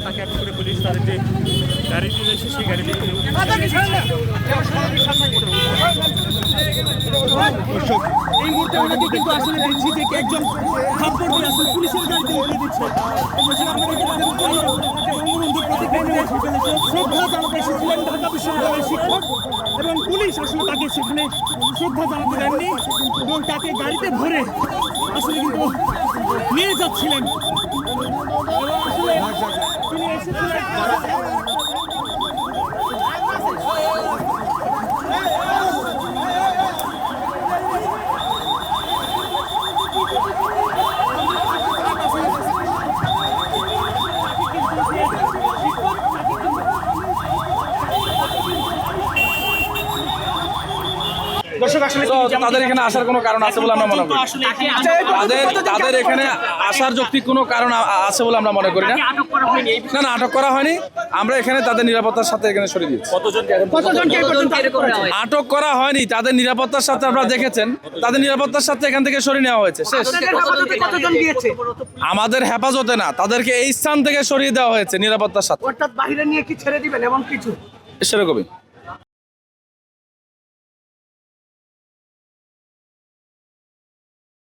তাকে একটা করে পুলিশ তাদের যে গাড়িটি রয়েছে সেই গাড়িতে এই মুহূর্তে ওনাকে কিন্তু আসলে দেখছি যে একজন থাপ্পড় দিয়ে আসলে পুলিশের গাড়িতে উঠিয়ে দিচ্ছে শ্রদ্ধা জানাতে এসেছিলেন ঢাকা বিশ্ববিদ্যালয়ের শিক্ষক এবং পুলিশ আসলে তাকে সেখানে শ্রদ্ধা জানাতে দেননি এবং তাকে গাড়িতে ভরে আসলে কিন্তু নিয়ে যাচ্ছিলেন তিনি এসেছিলেন দর্শক আসলে তো তাদের এখানে আসার কোনো কারণ আছে বলে আমরা মনে করি। তাদের তাদের এখানে আসার যৌক্তিক কোনো কারণ আছে বলে আমরা মনে করি না। আটক করা হয়নি। না না আটক করা হয়নি। আমরা এখানে তাদের নিরাপত্তার সাথে এখানে সরিয়ে দিয়েছি। আটক করা হয়নি? তাদের নিরাপত্তার সাথে আপনারা দেখেছেন। তাদের নিরাপত্তার সাথে এখান থেকে সরিয়ে নেওয়া হয়েছে। শেষ। আমাদের হেফাজতে না তাদেরকে এই স্থান থেকে সরিয়ে দেওয়া হয়েছে নিরাপত্তার সাথে। অর্থাৎ বাইরে নিয়ে কি ছেড়ে দিবেন এমন কিছু? সেরকমই।